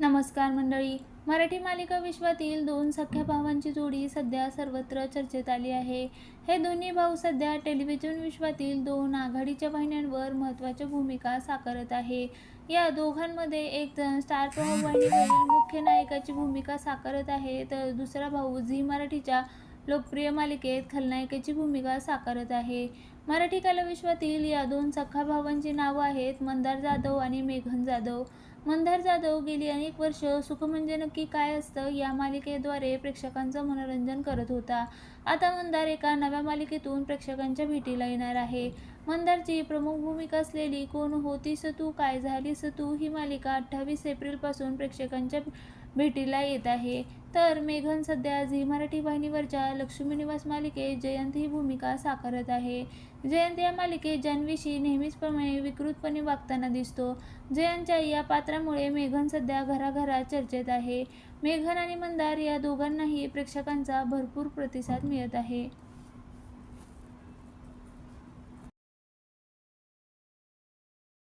नमस्कार मंडळी. मराठी मालिका विश्वातील दोन सख्या भावांची जोडी सध्या सर्वत्र चर्चेत आली आहे. हे दोन्ही भाऊ सध्या टेलिव्हिजन विश्वातील दोन आघाडीच्या वाहिन्यांवर महत्त्वाच्या भूमिका साकारत आहे. या दोघांमध्ये एक जण स्टार प्रवाह वाहिनीवरील मुख्य नायकाची भूमिका साकारत आहे तर दुसरा भाऊ झी मराठीच्या लोकप्रिय मालिकेत खलनायकाची भूमिका साकारत आहे. मराठी कलाविश्वातील या दोन सख्खा भावांची नावं आहेत मंदार जाधव आणि मेघन जाधव. मंदार जाधव गेली अनेक वर्ष सुख म्हणजे नक्की काय असतं या मालिकेद्वारे प्रेक्षकांचं मनोरंजन करत होता. आता मंदार एका नव्या मालिकेतून प्रेक्षकांच्या भेटीला येणार आहे. मंदारची प्रमुख भूमिका असलेली कोण होतीस तू काय झालीस तू ही मालिका अठ्ठावीस एप्रिलपासून प्रेक्षकांच्या भेटीला येत आहे. तर मेघन सध्या झी मराठी वाहिनीवरच्या लक्ष्मी निवास मालिकेत जयंत ही भूमिका साकारत आहे. जयंत या मालिकेत जान्हवीशी नेहमीचप्रमाणे विकृतपणे वागताना दिसतो. जयंतच्या या पात्रामुळे मेघन सध्या घराघरात चर्चेत आहे. मेघन आणि मंदार या दोघांनाही प्रेक्षकांचा भरपूर प्रतिसाद मिळत आहे.